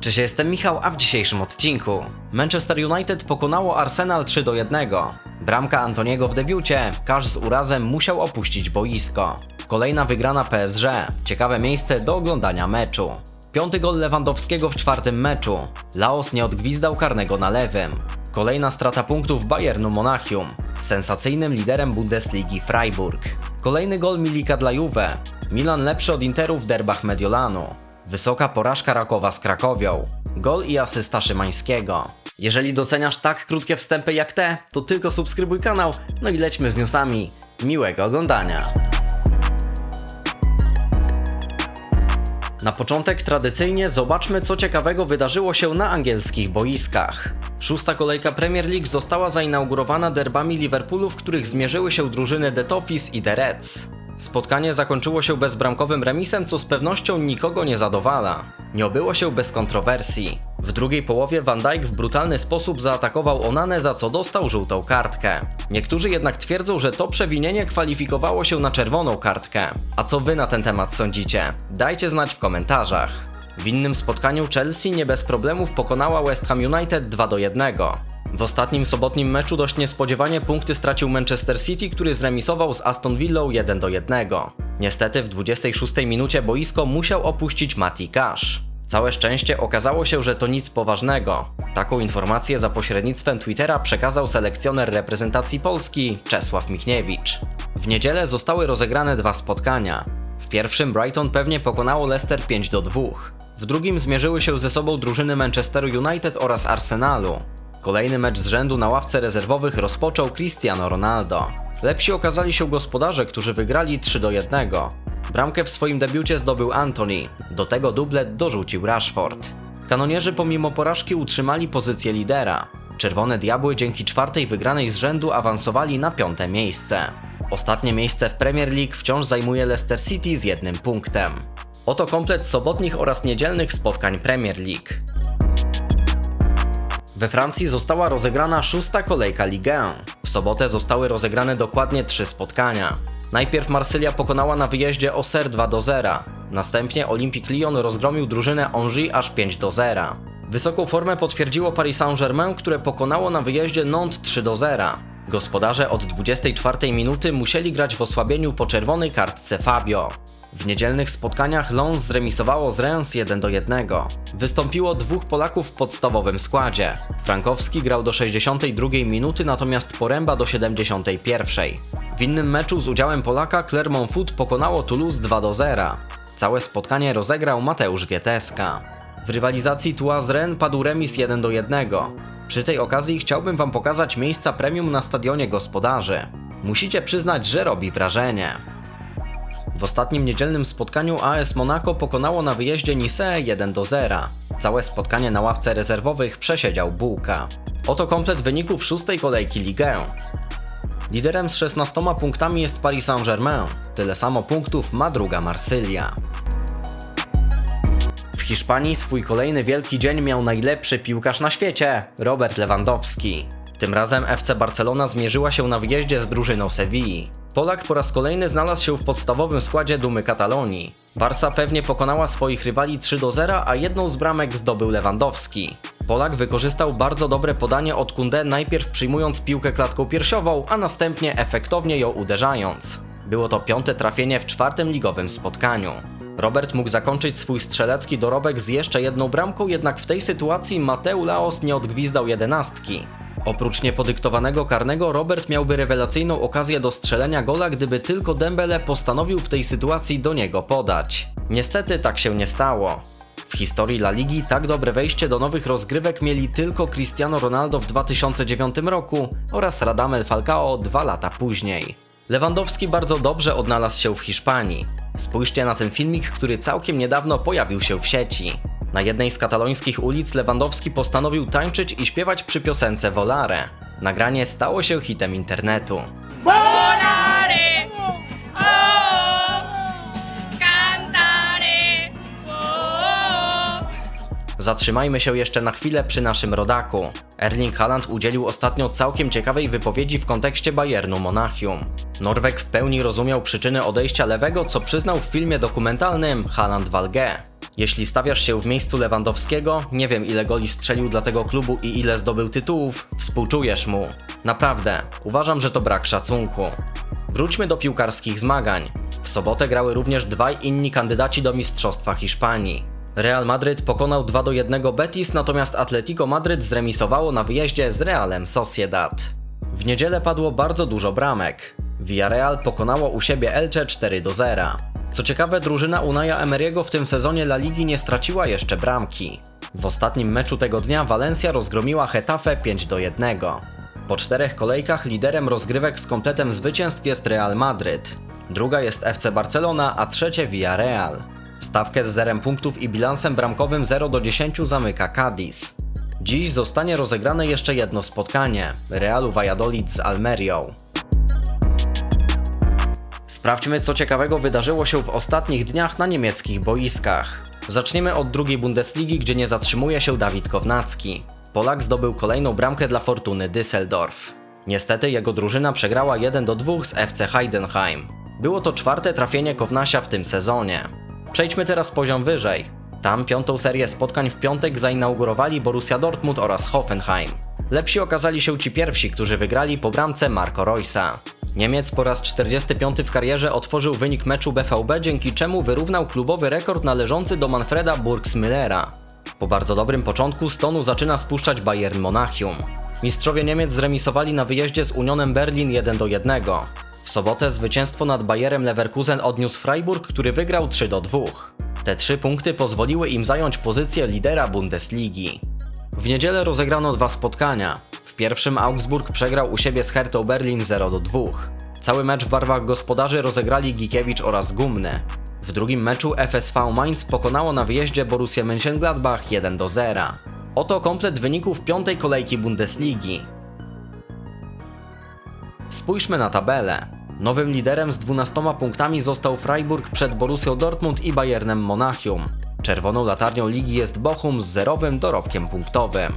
Cześć, jestem Michał, a w dzisiejszym odcinku Manchester United pokonało Arsenal 3 do 1. Bramka Antoniego w debiucie, Kasz z urazem musiał opuścić boisko. Kolejna wygrana PSG, ciekawe miejsce do oglądania meczu. Piąty gol Lewandowskiego w czwartym meczu. Laos nie odgwizdał karnego na lewym. Kolejna strata punktów Bayernu Monachium. Sensacyjnym liderem Bundesligi Freiburg. Kolejny gol Milika dla Juve. Milan lepszy od Interu w derbach Mediolanu. Wysoka porażka Rakowa z Krakowią. Gol i asysta Szymańskiego. Jeżeli doceniasz tak krótkie wstępy jak te, to tylko subskrybuj kanał, no i lećmy z newsami. Miłego oglądania. Na początek tradycyjnie zobaczmy, co ciekawego wydarzyło się na angielskich boiskach. Szósta kolejka Premier League została zainaugurowana derbami Liverpoolu, w których zmierzyły się drużyny The Toffees i The Reds. Spotkanie zakończyło się bezbramkowym remisem, co z pewnością nikogo nie zadowala. Nie obyło się bez kontrowersji. W drugiej połowie Van Dijk w brutalny sposób zaatakował Onanę, za co dostał żółtą kartkę. Niektórzy jednak twierdzą, że to przewinienie kwalifikowało się na czerwoną kartkę. A co wy na ten temat sądzicie? Dajcie znać w komentarzach. W innym spotkaniu Chelsea nie bez problemów pokonała West Ham United 2 do 1. W ostatnim sobotnim meczu dość niespodziewanie punkty stracił Manchester City, który zremisował z Aston Villą 1 do 1. Niestety w 26 minucie boisko musiał opuścić Mati Cash. Całe szczęście okazało się, że to nic poważnego. Taką informację za pośrednictwem Twittera przekazał selekcjoner reprezentacji Polski Czesław Michniewicz. W niedzielę zostały rozegrane dwa spotkania. W pierwszym Brighton pewnie pokonało Leicester 5 do 2. W drugim zmierzyły się ze sobą drużyny Manchesteru United oraz Arsenalu. Kolejny mecz z rzędu na ławce rezerwowych rozpoczął Cristiano Ronaldo. Lepsi okazali się gospodarze, którzy wygrali 3 do 1. Bramkę w swoim debiucie zdobył Anthony, do tego dublet dorzucił Rashford. Kanonierzy pomimo porażki utrzymali pozycję lidera. Czerwone Diabły dzięki czwartej wygranej z rzędu awansowali na piąte miejsce. Ostatnie miejsce w Premier League wciąż zajmuje Leicester City z jednym punktem. Oto komplet sobotnich oraz niedzielnych spotkań Premier League. We Francji została rozegrana szósta kolejka Ligue 1. W sobotę zostały rozegrane dokładnie trzy spotkania. Najpierw Marsylia pokonała na wyjeździe Auxerre 2 do 0. Następnie Olympique Lyon rozgromił drużynę Angers aż 5 do 0. Wysoką formę potwierdziło Paris Saint-Germain, które pokonało na wyjeździe Nantes 3 do 0. Gospodarze od 24 minuty musieli grać w osłabieniu po czerwonej kartce Fabio. W niedzielnych spotkaniach Lons zremisowało z Reims 1 do 1. Wystąpiło dwóch Polaków w podstawowym składzie. Frankowski grał do 62 minuty, natomiast Poręba do 71. W innym meczu z udziałem Polaka Clermont Foot pokonało Toulouse 2 do 0. Całe spotkanie rozegrał Mateusz Wieteska. W rywalizacji Tuaz Rennes padł remis 1 do 1. Przy tej okazji chciałbym wam pokazać miejsca premium na stadionie gospodarzy. Musicie przyznać, że robi wrażenie. W ostatnim niedzielnym spotkaniu AS Monaco pokonało na wyjeździe Nice 1 do 0. Całe spotkanie na ławce rezerwowych przesiedział Bułka. Oto komplet wyników szóstej kolejki Ligę. Liderem z 16 punktami jest Paris Saint-Germain. Tyle samo punktów ma druga Marsylia. W Hiszpanii swój kolejny wielki dzień miał najlepszy piłkarz na świecie, Robert Lewandowski. Tym razem FC Barcelona zmierzyła się na wyjeździe z drużyną Sewilli. Polak po raz kolejny znalazł się w podstawowym składzie Dumy Katalonii. Barca pewnie pokonała swoich rywali 3 do 0, a jedną z bramek zdobył Lewandowski. Polak wykorzystał bardzo dobre podanie od Kunde, najpierw przyjmując piłkę klatką piersiową, a następnie efektownie ją uderzając. Było to piąte trafienie w czwartym ligowym spotkaniu. Robert mógł zakończyć swój strzelecki dorobek z jeszcze jedną bramką, jednak w tej sytuacji Mateu Laos nie odgwizdał jedenastki. Oprócz niepodyktowanego karnego, Robert miałby rewelacyjną okazję do strzelenia gola, gdyby tylko Dembele postanowił w tej sytuacji do niego podać. Niestety tak się nie stało. W historii La Ligi tak dobre wejście do nowych rozgrywek mieli tylko Cristiano Ronaldo w 2009 roku oraz Radamel Falcao dwa lata później. Lewandowski bardzo dobrze odnalazł się w Hiszpanii. Spójrzcie na ten filmik, który całkiem niedawno pojawił się w sieci. Na jednej z katalońskich ulic Lewandowski postanowił tańczyć i śpiewać przy piosence Volare. Nagranie stało się hitem internetu. Volare, oh, cantare, oh. Zatrzymajmy się jeszcze na chwilę przy naszym rodaku. Erling Haaland udzielił ostatnio całkiem ciekawej wypowiedzi w kontekście Bayernu Monachium. Norweg w pełni rozumiał przyczyny odejścia lewego, co przyznał w filmie dokumentalnym Haaland Valge. Jeśli stawiasz się w miejscu Lewandowskiego, nie wiem ile goli strzelił dla tego klubu i ile zdobył tytułów, współczujesz mu. Naprawdę, uważam, że to brak szacunku. Wróćmy do piłkarskich zmagań. W sobotę grały również dwaj inni kandydaci do Mistrzostwa Hiszpanii. Real Madryt pokonał 2 do 1 Betis, natomiast Atletico Madryt zremisowało na wyjeździe z Realem Sociedad. W niedzielę padło bardzo dużo bramek. Villarreal pokonało u siebie Elche 4 do 0. Co ciekawe, drużyna Unaja Emery'ego w tym sezonie La Ligi nie straciła jeszcze bramki. W ostatnim meczu tego dnia Valencia rozgromiła Getafe 5 do 1. Po czterech kolejkach liderem rozgrywek z kompletem zwycięstw jest Real Madryt. Druga jest FC Barcelona, a trzecie Villarreal. Stawkę z zerem punktów i bilansem bramkowym 0 do 10 zamyka Cadiz. Dziś zostanie rozegrane jeszcze jedno spotkanie Realu Valladolid z Almerią. Sprawdźmy, co ciekawego wydarzyło się w ostatnich dniach na niemieckich boiskach. Zaczniemy od drugiej Bundesligi, gdzie nie zatrzymuje się Dawid Kownacki. Polak zdobył kolejną bramkę dla Fortuny Düsseldorf. Niestety jego drużyna przegrała 1 do 2 z FC Heidenheim. Było to czwarte trafienie Kownasia w tym sezonie. Przejdźmy teraz poziom wyżej. Tam piątą serię spotkań w piątek zainaugurowali Borussia Dortmund oraz Hoffenheim. Lepsi okazali się ci pierwsi, którzy wygrali po bramce Marco Reusa. Niemiec po raz 45 w karierze otworzył wynik meczu BVB, dzięki czemu wyrównał klubowy rekord należący do Manfreda Burgsmüllera. Po bardzo dobrym początku stonu zaczyna spuszczać Bayern Monachium. Mistrzowie Niemiec zremisowali na wyjeździe z Unionem Berlin 1 do 1. W sobotę zwycięstwo nad Bayerem Leverkusen odniósł Freiburg, który wygrał 3 do 2. Te trzy punkty pozwoliły im zająć pozycję lidera Bundesligi. W niedzielę rozegrano dwa spotkania. W pierwszym Augsburg przegrał u siebie z Hertą Berlin 0 do 2. Cały mecz w barwach gospodarzy rozegrali Gikiewicz oraz Gumny. W drugim meczu FSV Mainz pokonało na wyjeździe Borussię Mönchengladbach 1 do 0. Oto komplet wyników piątej kolejki Bundesligi. Spójrzmy na tabelę. Nowym liderem z 12 punktami został Freiburg przed Borussią Dortmund i Bayernem Monachium. Czerwoną latarnią ligi jest Bochum z zerowym dorobkiem punktowym.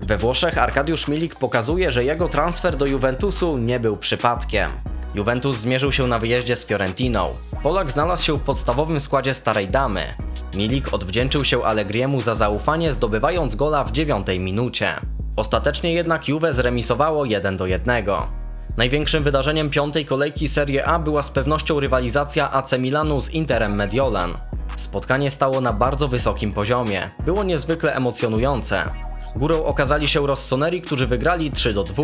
We Włoszech Arkadiusz Milik pokazuje, że jego transfer do Juventusu nie był przypadkiem. Juventus zmierzył się na wyjeździe z Fiorentiną. Polak znalazł się w podstawowym składzie starej damy. Milik odwdzięczył się Allegriemu za zaufanie, zdobywając gola w dziewiątej minucie. Ostatecznie jednak Juve zremisowało 1 do 1. Największym wydarzeniem piątej kolejki Serie A była z pewnością rywalizacja AC Milanu z Interem Mediolan. Spotkanie stało na bardzo wysokim poziomie. Było niezwykle emocjonujące. Górą okazali się Rossoneri, którzy wygrali 3 do 2.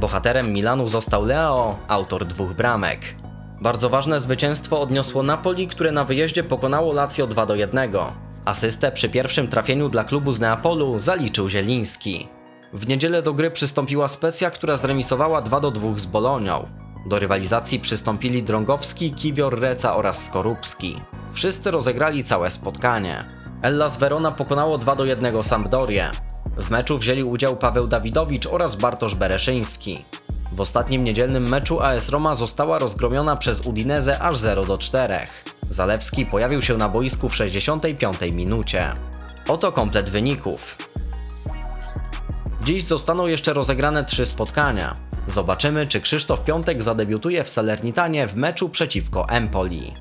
Bohaterem Milanu został Leo, autor dwóch bramek. Bardzo ważne zwycięstwo odniosło Napoli, które na wyjeździe pokonało Lazio 2 do 1. Asystę przy pierwszym trafieniu dla klubu z Neapolu zaliczył Zieliński. W niedzielę do gry przystąpiła Specja, która zremisowała 2 do 2 z Bolonią. Do rywalizacji przystąpili Drągowski, Kiwior, Reca oraz Skorupski. Wszyscy rozegrali całe spotkanie. Hellas Verona pokonało 2 do 1 Sampdorię. W meczu wzięli udział Paweł Dawidowicz oraz Bartosz Bereszyński. W ostatnim niedzielnym meczu AS Roma została rozgromiona przez Udinese aż 0 do 4. Zalewski pojawił się na boisku w 65 minucie. Oto komplet wyników. Dziś zostaną jeszcze rozegrane trzy spotkania. Zobaczymy, czy Krzysztof Piątek zadebiutuje w Salernitanie w meczu przeciwko Empoli.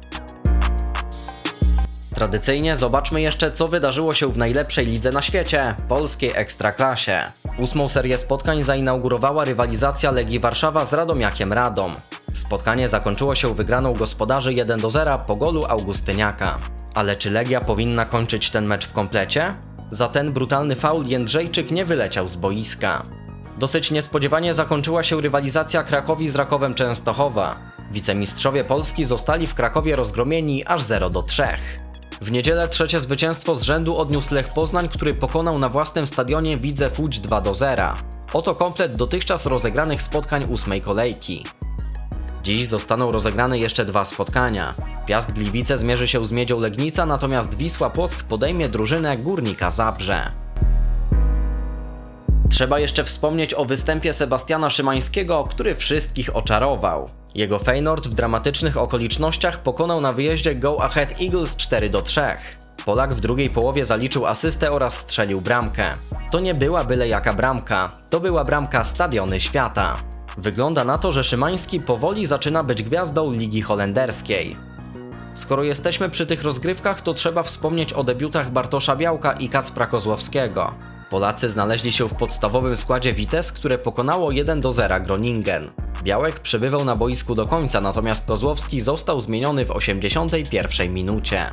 Tradycyjnie zobaczmy jeszcze, co wydarzyło się w najlepszej lidze na świecie polskiej ekstraklasie. Ósmą serię spotkań zainaugurowała rywalizacja Legii Warszawa z Radomiakiem Radom. Spotkanie zakończyło się wygraną gospodarzy 1 do 0 po golu Augustyniaka. Ale czy Legia powinna kończyć ten mecz w komplecie? Za ten brutalny faul Jędrzejczyk nie wyleciał z boiska. Dosyć niespodziewanie zakończyła się rywalizacja Krakowi z Rakowem Częstochowa. Wicemistrzowie Polski zostali w Krakowie rozgromieni aż 0 do 3. W niedzielę trzecie zwycięstwo z rzędu odniósł Lech Poznań, który pokonał na własnym stadionie Widzew Łódź 2 do 0. Oto komplet dotychczas rozegranych spotkań ósmej kolejki. Dziś zostaną rozegrane jeszcze dwa spotkania. Piast Gliwice zmierzy się z Miedzią Legnica, natomiast Wisła Płock podejmie drużynę Górnika Zabrze. Trzeba jeszcze wspomnieć o występie Sebastiana Szymańskiego, który wszystkich oczarował. Jego Feynord w dramatycznych okolicznościach pokonał na wyjeździe Go Ahead Eagles 4 do 3. Polak w drugiej połowie zaliczył asystę oraz strzelił bramkę. To nie była byle jaka bramka, to była bramka Stadiony Świata. Wygląda na to, że Szymański powoli zaczyna być gwiazdą Ligi Holenderskiej. Skoro jesteśmy przy tych rozgrywkach, to trzeba wspomnieć o debiutach Bartosza Białka i Kacpra Kozłowskiego. Polacy znaleźli się w podstawowym składzie Vitesse, które pokonało 1 do 0 Groningen. Białek przebywał na boisku do końca, natomiast Kozłowski został zmieniony w 81 minucie.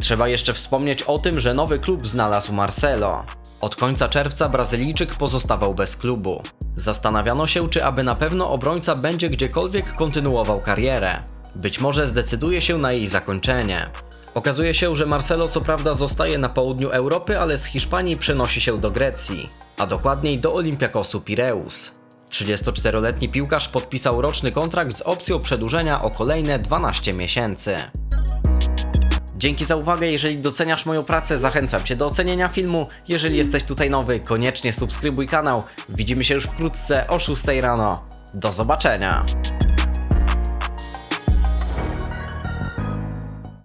Trzeba jeszcze wspomnieć o tym, że nowy klub znalazł Marcelo. Od końca czerwca Brazylijczyk pozostawał bez klubu. Zastanawiano się, czy aby na pewno obrońca będzie gdziekolwiek kontynuował karierę. Być może zdecyduje się na jej zakończenie. Okazuje się, że Marcelo co prawda zostaje na południu Europy, ale z Hiszpanii przenosi się do Grecji, a dokładniej do Olympiakosu Pireus. 34-letni piłkarz podpisał roczny kontrakt z opcją przedłużenia o kolejne 12 miesięcy. Dzięki za uwagę, jeżeli doceniasz moją pracę, zachęcam Cię do ocenienia filmu. Jeżeli jesteś tutaj nowy, koniecznie subskrybuj kanał. Widzimy się już wkrótce o 6 rano. Do zobaczenia!